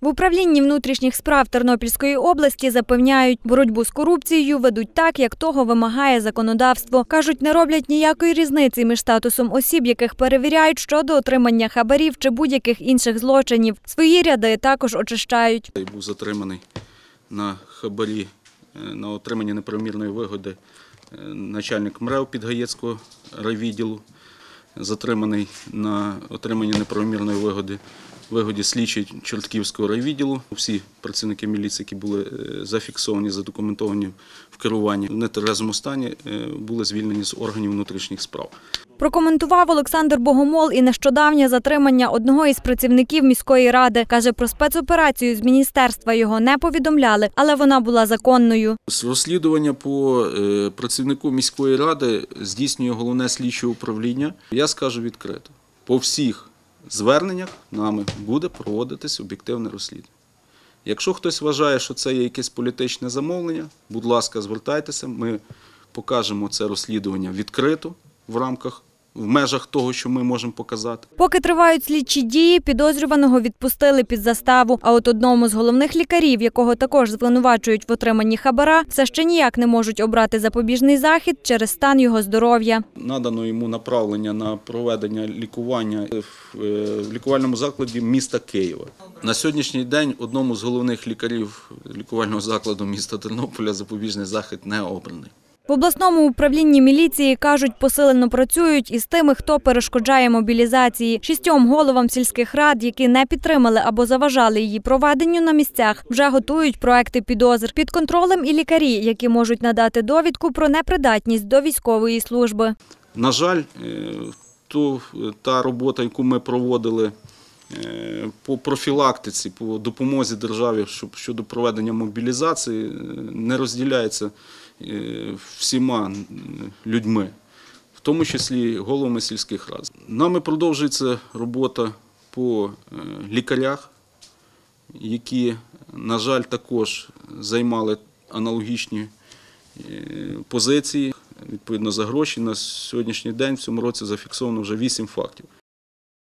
В управлінні внутрішніх справ Тернопільської області запевняють, боротьбу з корупцією ведуть так, як того вимагає законодавство. Кажуть, не роблять ніякої різниці між статусом осіб, яких перевіряють щодо отримання хабарів чи будь-яких інших злочинів. Свої ряди також очищають. Був затриманий на хабарі е, на отримання неправомірної вигоди е, начальник МРЕВ Підгаєцького райвідділу, затриманий на отримання неправомірної вигоди вигоді слідчий Чортківського райвідділу. Всі працівники міліції, які були е, зафіксовані, задокументовані в керуванні в нетверезому стані, е, були звільнені з органів внутрішніх справ. Прокоментував Олександр Богомол і нещодавнє затримання одного із працівників міської ради. Каже, про спецоперацію з міністерства його не повідомляли, але вона була законною. З Розслідування по е, працівнику міської ради здійснює головне слідче управління. Я скажу відкрито: по всіх зверненнях нами буде проводитись об'єктивне розслідування. Якщо хтось вважає, що це є якесь політичне замовлення, будь ласка, звертайтеся. Ми покажемо це розслідування відкрито в рамках, в межах того, що ми можемо показати. Поки тривають слідчі дії, підозрюваного відпустили під заставу. А от одному з головних лікарів, якого також звинувачують в отриманні хабара, все ще ніяк не можуть обрати запобіжний захід через стан його здоров'я. Надано йому направлення на проведення лікування в е, лікувальному закладі міста Києва. На сьогоднішній день одному з головних лікарів лікувального закладу міста Тернополя запобіжний захід не обраний. В обласному управлінні міліції кажуть, посилено працюють із тими, хто перешкоджає мобілізації. Шістьом головам сільських рад, які не підтримали або заважали її проведенню на місцях, вже готують проекти підозр під контролем і лікарі, які можуть надати довідку про непридатність до військової служби. На жаль, е, то, та робота, яку ми проводили е, по профілактиці, по допомозі державі щоб- щодо проведення мобілізації, е, не розділяється е, всіма людьми, в тому числі головами сільських рад. Нами продовжується робота по е, лікарях, які, на жаль, також займали аналогічні позиції. Відповідно за гроші на сьогоднішній день в цьому році зафіксовано вже 8 фактів.